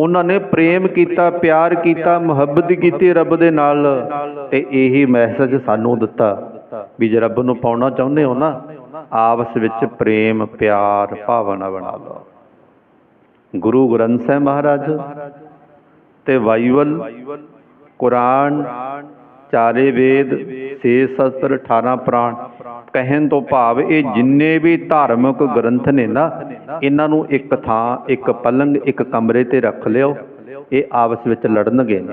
ਉਹਨਾਂ ਨੇ ਪ੍ਰੇਮ ਕੀਤਾ, ਪਿਆਰ ਕੀਤਾ, ਮੁਹੱਬਤ ਕੀਤੀ ਰੱਬ ਦੇ ਨਾਲ ਤੇ ਇਹੀ ਮੈਸੇਜ ਸਾਨੂੰ ਦਿੱਤਾ ਵੀ ਜੇ ਰੱਬ ਨੂੰ ਪਾਉਣਾ ਚਾਹੁੰਦੇ ਹੋ ਨਾ, ਆਪਸ ਵਿੱਚ ਪ੍ਰੇਮ, ਪਿਆਰ, ਭਾਵਨਾ ਬਣਾ ਲਓ। ਗੁਰੂ ਗ੍ਰੰਥ ਸਾਹਿਬ ਮਹਾਰਾਜ ਤੇ ਬਾਈਬਲ, ਕੁਰਾਨ, ਚਾਰੇ ਵੇਦ, ਛੇ ਸ਼ਸਤਰ 18 ਪ੍ਰਾਣ ਕਹਿਣ ਤੋਂ ਭਾਵ ਇਹ ਜਿੰਨੇ ਵੀ ਧਾਰਮਿਕ ਗ੍ਰੰਥ ਨੇ ਨਾ ਇਹਨਾਂ ਨੂੰ ਇੱਕ ਥਾਂ ਇੱਕ ਪਲੰਗ ਇੱਕ ਕਮਰੇ ਤੇ ਰੱਖ ਲਿਓ ਇਹ ਆਪਸ ਵਿੱਚ ਲੜਨਗੇ।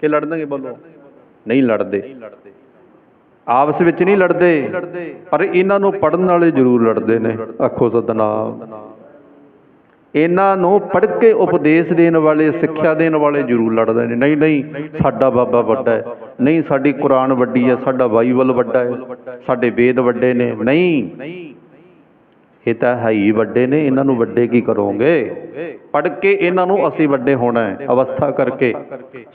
ਕਿ ਲੜਨਗੇ ਬੋਲੋ? ਨਹੀਂ ਲੜਦੇ। ਆਪਸ ਵਿੱਚ ਨਹੀਂ ਲੜਦੇ। ਪਰ ਇਹਨਾਂ ਨੂੰ ਪੜਨ ਵਾਲੇ ਜ਼ਰੂਰ ਲੜਦੇ ਨੇ। ਆਖੋ ਸਤਨਾਮ। ਇਹਨਾਂ ਨੂੰ ਪੜ੍ਹ ਕੇ ਉਪਦੇਸ਼ ਦੇਣ ਵਾਲੇ ਸਿੱਖਿਆ ਦੇਣ ਵਾਲੇ ਜ਼ਰੂਰ ਲੜਦੇ ਨੇ। ਨਹੀਂ ਨਹੀਂ ਸਾਡਾ ਬਾਬਾ ਵੱਡਾ ਹੈ। ਨਹੀਂ, ਸਾਡੀ ਕੁਰਾਨ ਵੱਡੀ ਹੈ, ਸਾਡਾ ਬਾਈਬਲ ਵੱਡਾ ਹੈ, ਸਾਡੇ ਵੇਦ ਵੱਡੇ ਨੇ, ਨਹੀਂ। ਇਹ ਤਾਂ ਹੈ ਹੀ ਵੱਡੇ ਨੇ, ਇਹਨਾਂ ਨੂੰ ਵੱਡੇ ਕੀ ਕਰੋਗੇ? ਪੜ੍ਹ ਕੇ ਇਹਨਾਂ ਨੂੰ ਅਸੀਂ ਵੱਡੇ ਹੋਣਾ ਹੈ, ਅਵਸਥਾ ਕਰਕੇ,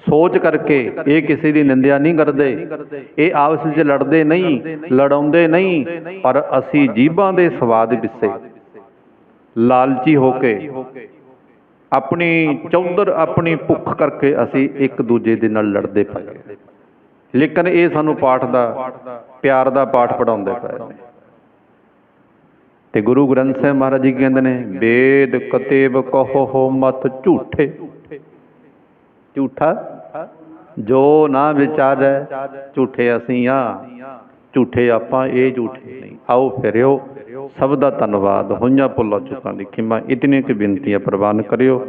ਸੋਚ ਕਰਕੇ, ਇਹ ਕਿਸੇ ਦੀ ਨਿੰਦਿਆ ਨਹੀਂ ਕਰਦੇ। ਇਹ ਆਪਸ ਵਿੱਚ ਲੜਦੇ ਨਹੀਂ, ਲੜਾਉਂਦੇ ਨਹੀਂ, ਪਰ ਅਸੀਂ ਜੀਬਾਂ ਦੇ ਸਵਾਦ ਪਿੱਛੇ ਲਾਲਚੀ ਹੋ ਕੇ, ਆਪਣੀ ਚੌਧਰ ਆਪਣੀ ਭੁੱਖ ਕਰਕੇ ਅਸੀਂ ਇੱਕ ਦੂਜੇ ਦੇ ਨਾਲ ਲੜਦੇ ਪਏ ਲੇਕਿਨ ਇਹ ਸਾਨੂੰ ਪਾਠ ਦਾ ਪਿਆਰ ਦਾ ਪਾਠ ਪੜਾਉਂਦੇ ਪਏ ਨੇ। ਤੇ ਗੁਰੂ ਗ੍ਰੰਥ ਸਾਹਿਬ ਮਹਾਰਾਜ ਜੀ ਕਹਿੰਦੇ ਨੇ ਵੇਦ ਕਤੇਬ ਕਹੋ ਹੋ ਮਤ ਝੂਠੇ। ਝੂਠਾ? ਜੋ ਨਾ ਵਿਚਾਰੈ ਝੂਠੇ ਅਸੀਂ ਆ। ਝੂਠੇ ਆਪਾਂ ਇਹ ਝੂਠੇ ਨਹੀਂ। ਆਓ ਫਿਰਿਓ। ਸਭ ਦਾ ਧੰਨਵਾਦ। ਹੋਈਆਂ ਭੁੱਲਾਂ ਚੁੱਕਾਂ ਦੀ ਖਿਮਾ। ਇਤਨੀ ਕੁ ਬੇਨਤੀਆਂ ਪ੍ਰਵਾਨ ਕਰਿਓ।